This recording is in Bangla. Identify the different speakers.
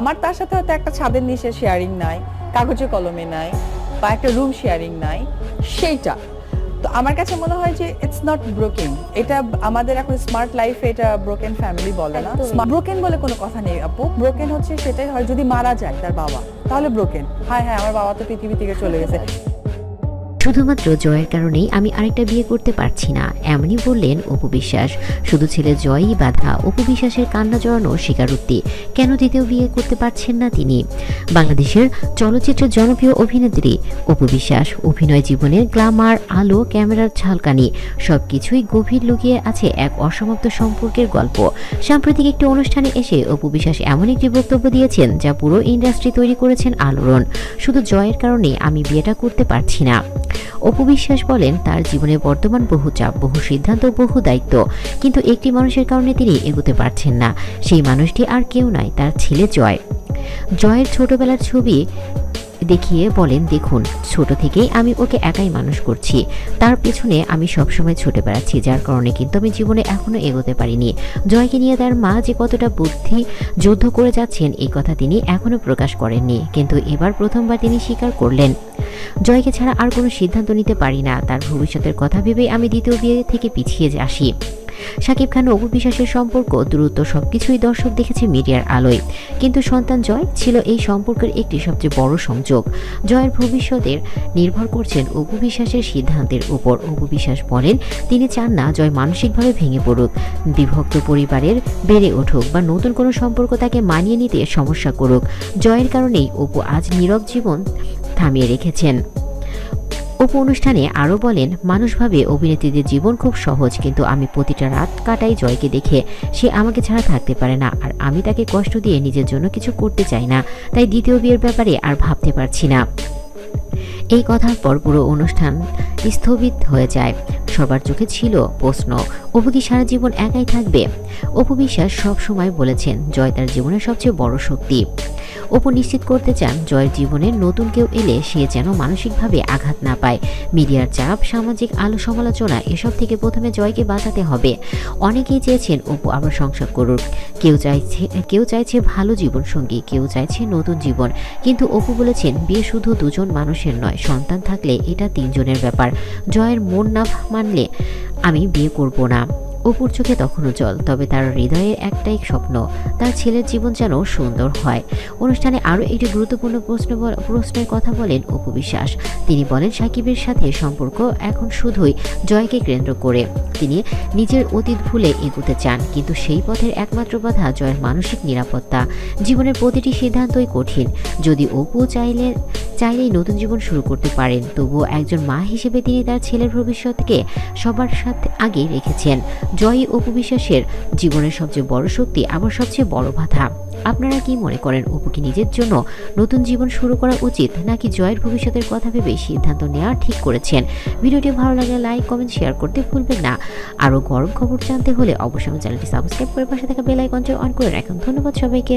Speaker 1: আমার তার সাথে হয়তো একটা ছাদের নিচে শেয়ারিং নাই কাগজে কলমে নাই বা একটা রুম শেয়ারিং নাই সেইটা। তো আমার কাছে মনে হয় যে ইটস নট ব্রোকেন এটা আমাদের এখন স্মার্ট লাইফে এটা ব্রোকেন ফ্যামিলি বলে না। ব্রোকেন বলে কোনো কথা নেই আপু। ব্রোকেন হচ্ছে সেটাই হয় যদি মারা যায় তার বাবা তাহলে ব্রোকেন হ্যাঁ হ্যাঁ আমার বাবা তো পৃথিবী থেকে চলে গেছে।
Speaker 2: শুধুমাত্র জয়ের কারণেই আমি আরেকটা বিয়ে করতে পারছি না, এমনই বললেন অপু বিশ্বাস। শুধু ছেলে জয়ই বাধা, অপু বিশ্বাসের কান্না জড়ানো স্বীকারোক্তি। কেন দ্বিতীয় বিয়ে করতে পারছেন না তিনি? বাংলাদেশের চলচ্চিত্রের জনপ্রিয় অভিনেত্রী অপু বিশ্বাস, অভিনয় জীবনের গ্লামার, আলো, ক্যামেরার ঝালকানি, সবকিছুই গভীর লুকিয়ে আছে এক অসমাপ্ত সম্পর্কের গল্প। সাম্প্রতিক একটি অনুষ্ঠানে এসে অপু বিশ্বাস এমন একটি বক্তব্য দিয়েছেন যা পুরো ইন্ডাস্ট্রি তৈরি করেছেন আলোড়ন। শুধু জয়ের কারণে আমি বিয়েটা করতে পারছি না। অপু বিশ্বাস বলেন, তার জীবনে বর্তমান বহু চাপ, বহু সিদ্ধান্ত, বহু দায়িত্ব, কিন্তু একটি মানুষের কারণে তিনি এগোতে পারছেন না। সেই মানুষটি আর কেউ নয়, তার ছেলে জয়। জয়ের ছোটবেলার ছবি দেখিয়ে বলেন, দেখুন, ছোট থেকেই আমি ওকে একাই মানুষ করছি। তার পেছনে আমি সবসময় ছুটে বেড়াচ্ছি, যার কারণে কিন্তু আমি জীবনে এখনও এগোতে পারিনি। জয়কে নিয়ে তার মা যে কতটা বুদ্ধি যুদ্ধ করে যাচ্ছেন, এই কথা তিনি এখনও প্রকাশ করেননি। কিন্তু এবার প্রথমবার তিনি স্বীকার করলেন। জয়কে ছাড়া আর কোনো সিদ্ধান্ত নিতে পারি না। তার ভবিষ্যতের কথা ভেবেই আমি দ্বিতীয় বিয়ে থেকে পিছিয়ে আসি। শাকিব খান অপু বিশ্বাসের সম্পর্ক দ্রুত সবকিছুই দর্শক দেখেছে মিডিয়ার আলোয়। কিন্তু সন্তান জয় ছিল এই সম্পর্কের একটি সবচেয়ে বড় সংযোগ। জয়ের ভবিষ্যতের নির্ভর করছেন অপু বিশ্বাসের সিদ্ধান্তের উপর। অপু বিশ্বাস বলেন, তিনি চান না জয় মানসিকভাবে ভেঙে পড়ুক। বিভক্ত পরিবারের বেড়ে উঠুক বা নতুন কোনো সম্পর্ক তাকে মানিয়ে নিতে সমস্যা করুক। জয়ের কারণেই অপু আজ নীরব জীবন থামিয়ে রেখেছেন। অপু অনুষ্ঠানে আরও বলেন মানুষভাবে অভিনেত্রীদের জীবন খুব সহজ, কিন্তু আমি প্রতিটা রাত কাটাই জয়কে দেখে। সে আমাকে ছাড়া থাকতে পারে না, আর আমি তাকে কষ্ট দিয়ে নিজের জন্য কিছু করতে চাই না, তাই দ্বিতীয় বিয়ের ব্যাপারে আর ভাবতে পারছি না। এই কথার পর পুরো অনুষ্ঠান স্থগিত হয়ে যায়। সবার চোখে ছিল প্রশ্ন, অপু কি সারা জীবন একাই থাকবে? অপু বিশ্বাস সবসময় বলেছেন, জয় তার জীবনের সবচেয়ে বড় শক্তি। অপু নিশ্চিত করতে চান জয়ের জীবনে নতুন কেউ এলে সে যেন মানসিকভাবে আঘাত না পায়। মিডিয়ার চাপ, সামাজিক আলো সমালোচনা, এসব থেকে প্রথমে জয়কে বাঁচাতে হবে। অনেকেই চেয়েছেন অপু আবার সংসার করুক। কেউ চাইছে কেউ চাইছে ভালো জীবন সঙ্গী কেউ চাইছে নতুন জীবন। কিন্তু অপু বলেছেন, বিয়ে শুধু দুজন মানুষের নয়, সন্তান থাকলে এটা তিনজনের ব্যাপার। জয়ের মন না মানলে আমি বিয়ে করব না। অপুর চোখে তখনও জল, তবে তার হৃদয়ে একটাই স্বপ্ন, তার ছেলের জীবন যেন সুন্দর হয়। অনুষ্ঠানে আরও একটি গুরুত্বপূর্ণ প্রশ্ন প্রশ্নের কথা বলেন অপু বিশ্বাস। তিনি বলেন, সাকিবের সাথে সম্পর্ক এখন শুধুই জয়কে কেন্দ্র করে। তিনি নিজের অতীত ভুলে এগোতে চান, কিন্তু সেই পথের একমাত্র বাধা জয়ের মানসিক নিরাপত্তা। জীবনের প্রতিটি সিদ্ধান্তই কঠিন। যদি অপু চাইলে চাইলেই নতুন জীবন শুরু করতে পারেন। তবুও একজন মা হিসেবে তিনি তার ছেলের ভবিষ্যৎকে সবার সাথে আগে রেখেছেন। জয়ী অপু জীবনের সবচেয়ে বড় শক্তি আবার সবচেয়ে বড় বাধা। আপনারা কি মনে করেন, অপু কি নিজের জন্য নতুন জীবন শুরু করা উচিত, নাকি জয়ের ভবিষ্যতের কথা ভেবে সিদ্ধান্ত নেওয়া ঠিক করেছেন? ভিডিওটি ভালো লাগলে লাইক, কমেন্ট, শেয়ার করতে ভুলবেন না। আরও গরম খবর জানতে হলে অবশ্যই আমার চ্যানেলটি সাবস্ক্রাইব করে পাশে থাকা বেল অন করে রাখুন। ধন্যবাদ সবাইকে।